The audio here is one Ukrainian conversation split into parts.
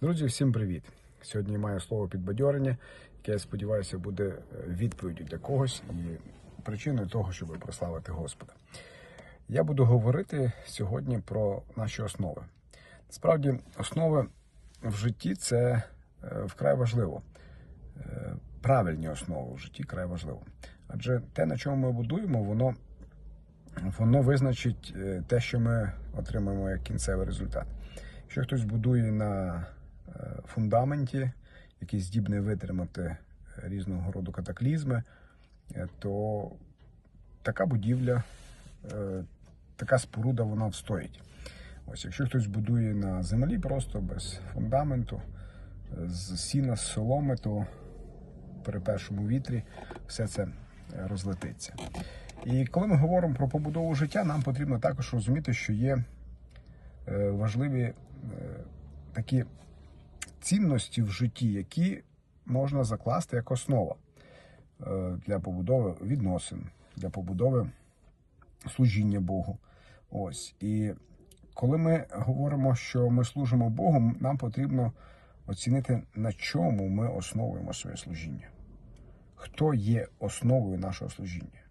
Друзі, всім привіт! Сьогодні я маю слово підбадьорення, яке я сподіваюся буде е, відповіддю для когось і причиною того, щоб прославити Господа. Я буду говорити сьогодні про наші основи. Справді, основи в житті це е, вкрай важливо. Е, Правильні основи в житті край важливо. Адже те, на чому ми будуємо, воно, воно визначить те, що ми отримаємо як кінцевий результат. Якщо хтось будує на фундаменті, який здібний витримати е, різного роду катаклізми, е, то така будівля, е, така споруда вона встоїть. Ось, якщо хтось будує на землі просто без фундаменту, е, з сіна, з соломи, то при першому вітрі все це е, розлетиться. І коли ми говоримо про побудову життя, нам потрібно також розуміти, що є е, важливі е, такі цінності в житті, які можна закласти як основа е, для побудови відносин, для побудови служіння Богу. Ось. І коли ми говоримо, що ми служимо Богу, нам потрібно оцінити, на чому ми основуємо своє служіння. Хто є основою нашого служіння?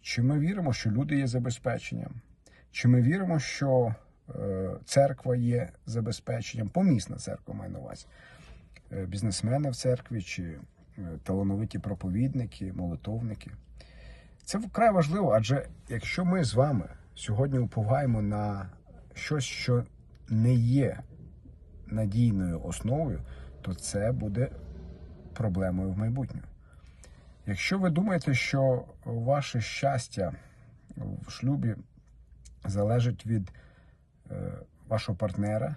Чи ми віримо, що люди є забезпеченням? Чи ми віримо, що церква є забезпеченням, помісна церква має на увазі, Е, бізнесмени в церкві, чи е, талановиті проповідники, молитовники? Це вкрай важливо, адже якщо ми з вами сьогодні уповаємо на щось, що не є надійною основою, то це буде проблемою в майбутньому. Якщо ви думаєте, що ваше щастя в шлюбі залежить від е, вашого партнера,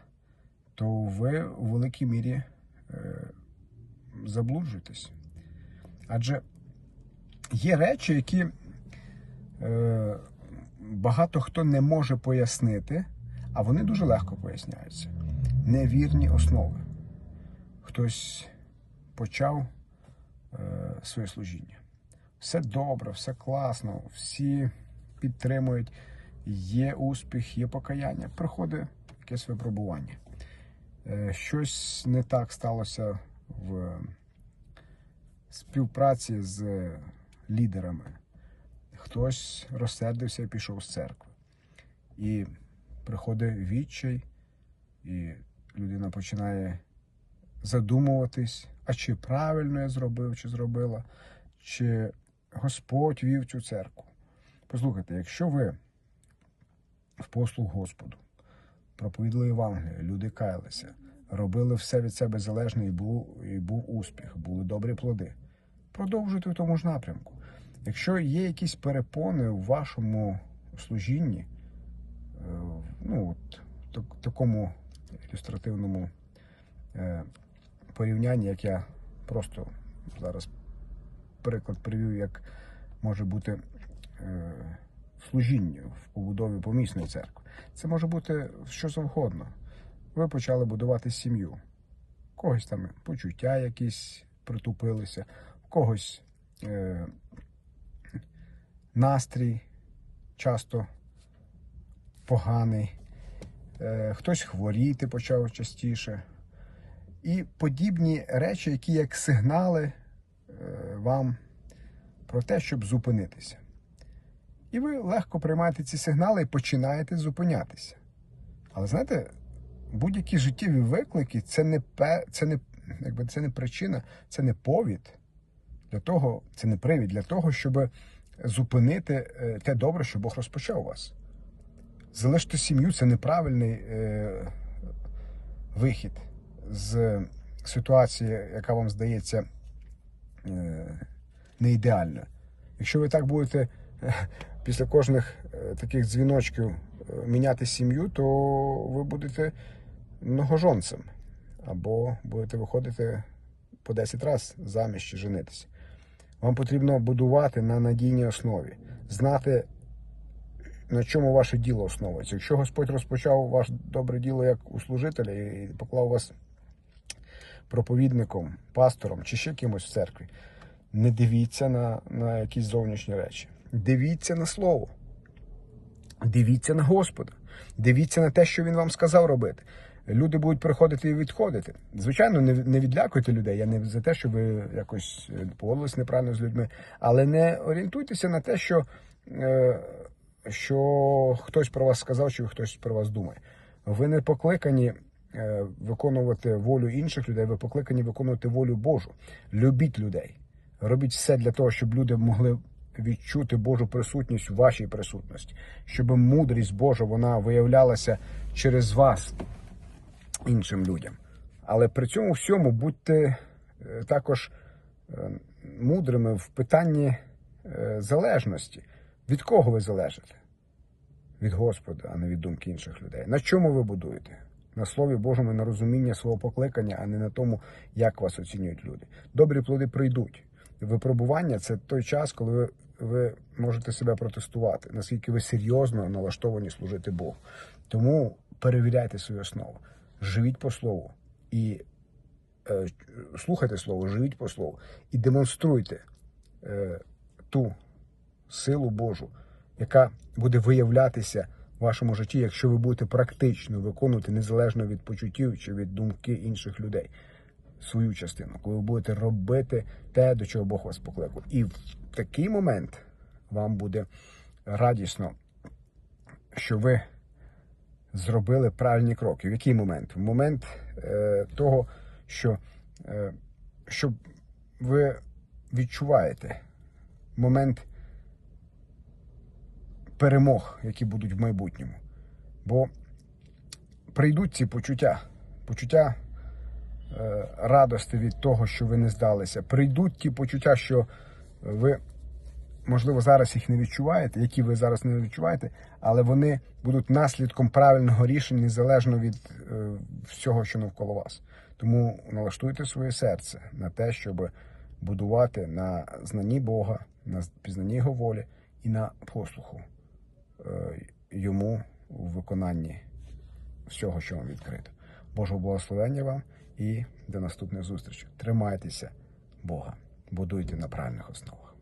то ви у великій мірі е, заблуджуєтесь. Адже є речі, які е, багато хто не може пояснити, а вони дуже легко поясняються. Невірні основи. Хтось почав е, своє служіння. Все добре, все класно, всі підтримують, є успіх, є покаяння. Приходить якесь випробування. Е, щось не так сталося в співпраці з лідерами. Хтось розсердився і пішов з церкви. І приходить відчай, і людина починає задумуватись, а чи правильно я зробив, чи зробила, чи Господь вів цю церкву. Послухайте, якщо ви в послуг Господу проповідали Євангелія, люди каялися, робили все від себе залежне і був, і був успіх, були добрі плоди. Продовжуйте в тому ж напрямку. Якщо є якісь перепони в вашому служінні, е, ну, от, так- такому ілюстративному е, порівнянні, як я просто зараз приклад привів, як може бути служіння в побудові помісної церкви. Це може бути що завгодно. Ви почали будувати сім'ю. Когось там почуття якісь притупилися, в когось е, настрій часто поганий, е, хтось хворіти почав частіше. І подібні речі, які як сигнали е, вам про те, щоб зупинитися. І ви легко приймаєте ці сигнали і починаєте зупинятися. Але знаєте, будь-які життєві виклики це не, це не, якби, це не причина, це не повід для того, це не привід для того, щоб зупинити е, те добре, що Бог розпочав вас. Залишити сім'ю це неправильний е, вихід з ситуації, яка вам здається е, не ідеальною. Якщо ви так будете після кожних е, таких дзвіночків е, міняти сім'ю, то ви будете многожонцем або будете виходити по 10 разів заміж чи женитися. Вам потрібно будувати на надійній основі, знати, на чому ваше діло основується. Якщо Господь розпочав ваше добре діло як у служителя і поклав вас проповідником, пастором чи ще кимось в церкві, не дивіться на, на якісь зовнішні речі. Дивіться на слово. Дивіться на Господа. Дивіться на те, що Він вам сказав робити. люди будуть приходити і відходити. Звичайно, не, не відлякуйте людей. Я не за те, що ви якось е, поводились неправильно з людьми, але не орієнтуйтеся на те, що, е, що хтось про вас сказав, чи хтось про вас думає. Ви не покликані е, виконувати волю інших людей, ви покликані виконувати волю Божу. Любіть людей. Робіть все для того, щоб люди могли відчути Божу присутність у вашій присутності, щоб мудрість Божа вона виявлялася через вас іншим людям. Але при цьому всьому будьте е, також е, мудрими в питанні е, залежності. Від кого ви залежите? Від Господа, а не від думки інших людей. На чому ви будуєте? На Слові Божому, на розуміння свого покликання, а не на тому, як вас оцінюють люди. Добрі плоди прийдуть. Випробування це той час, коли ви, ви можете себе протестувати, наскільки ви серйозно налаштовані служити Богу. Тому перевіряйте свою основу, живіть по слову і е, слухайте слово, живіть по слову і демонструйте е, ту силу Божу, яка буде виявлятися в вашому житті, якщо ви будете практично виконувати незалежно від почуттів чи від думки інших людей свою частину, коли ви будете робити те, до чого Бог вас покликав. І такий момент вам буде радісно, що ви зробили правильні кроки. В який момент? В момент е, того, що, е, що ви відчуваєте момент перемог, які будуть в майбутньому. Бо прийдуть ці почуття, почуття е, радости від того, що ви не здалися. Прийдуть ті почуття, що ви, можливо, зараз їх не відчуваєте, які ви зараз не відчуваєте, але вони будуть наслідком правильного рішення незалежно від е, всього, що навколо вас. Тому налаштуйте своє серце на те, щоб будувати на знанні Бога, на пізнанні Його волі і на послуху е, йому в виконанні всього, що вам відкрито. Божого благословення вам і до наступних зустрічей. Тримайтеся Бога, будуйте на правильних основах.